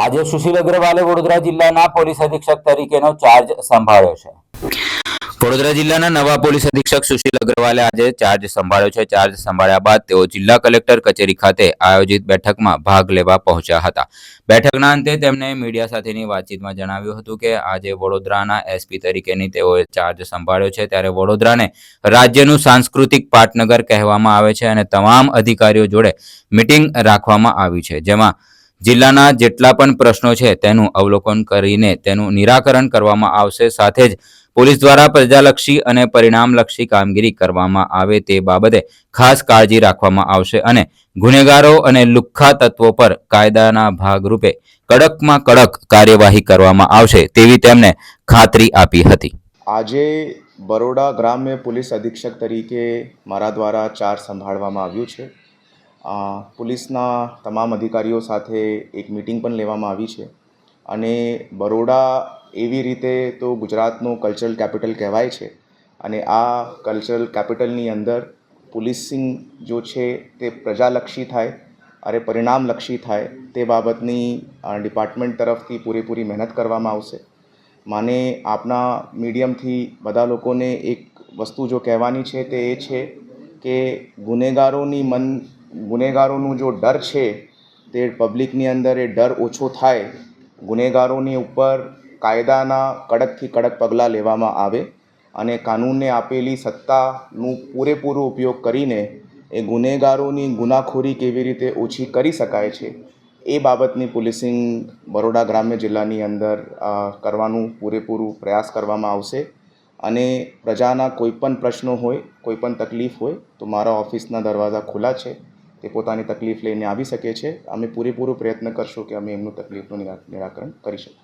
આજે સુશીલ અગ્રવાલે વડોદરા જિલ્લાના પોલીસ અધિક્ષક તરીકેનો ચાર્જ સંભાળ્યો છે. વડોદરા જિલ્લાના નવા પોલીસ અધિક્ષક સુશીલ અગ્રવાલે આજે ચાર્જ સંભાળ્યો છે. ચાર્જ સંભાળ્યા બાદ તેઓ જિલ્લા કલેક્ટર કચેરી ખાતે આયોજિત બેઠકમાં ભાગ લેવા પહોંચ્યા હતા. બેઠકના અંતે તેમણે મીડિયા સાથેની વાતચીતમાં જણાવ્યું હતું કે આજે વડોદરાના એસપી તરીકેની તેઓએ ચાર્જ સંભાળ્યો છે. ત્યારે વડોદરાને રાજ્યનું સાંસ્કૃતિક પાટનગર કહેવામાં આવે છે અને તમામ અધિકારીઓ જોડે મિટિંગ રાખવામાં આવી છે. જેમાં જિલ્લાના જેટલા પણ પ્રશ્નો છે તેનું અવલોકન કરીને તેનું નિરાકરણ કરવામાં આવશે. સાથે જ પોલીસ દ્વારા પ્રજાલક્ષી અને પરિણામલક્ષી કામગીરી કરવામાં આવે તે બાબતે ખાસ કાળજી રાખવામાં આવશે અને ગુનેગારો અને લુખ્ખા તત્વો પર કાયદાના ભાગરૂપે કડકમાં કડક કાર્યવાહી કરવામાં આવશે તેવી તેમણે ખાતરી આપી હતી. આજે બરોડા ગ્રામ્ય પોલીસ અધિક્ષક તરીકે મારા દ્વારા ચાર્જ સંભાળવામાં આવ્યું છે. પોલીસના તમામ અધિકારીઓ સાથે એક મિટિંગ પણ લેવામાં આવી છે. અને બરોડા એવી રીતે તો ગુજરાતનું કલ્ચરલ કેપિટલ કહેવાય છે. અને આ કલ્ચરલ કેપિટલની અંદર પોલીસિંગ જો છે તે પ્રજાલક્ષી થાય, અરે પરિણામલક્ષી થાય, તે બાબતની ડિપાર્ટમેન્ટ તરફથી પૂરેપૂરી મહેનત કરવામાં આવશે. માને આપના મીડિયમથી બધા લોકોને એક વસ્તુ જો કહેવાની છે તે એ છે કે ગુનેગારોની મન ગુનેગારોનું જો ડર છે, તે પબ્લિકની અંદર એ ડર ઓછો થાય. ગુનેગારોની ઉપર કાયદાના કડકથી કડક પગલાં લેવામાં આવે અને કાનૂનને આપેલી સત્તાનું પૂરેપૂરો ઉપયોગ કરીને એ ગુનેગારોની ગુનાખોરી કેવી રીતે ઓછી કરી શકાય છે, એ બાબતની પોલીસિંગ બરોડા ગ્રામ્ય જિલ્લાની અંદર કરવાનું પૂરેપૂરું પ્રયાસ કરવામાં આવશે. અને પ્રજાના કોઈપણ પ્રશ્નો હોય કોઈપણ તકલીફ હોય, તો મારા ઓફિસના દરવાજા ખુલ્લા છે. તે પોતાની તકલીફ લઈને આવી શકે છે. અમે પૂરેપૂરો પ્રયત્ન કરશું કે અમે એમનું તકલીફનું નિરા- નિરાકરણ કરી શકીએ.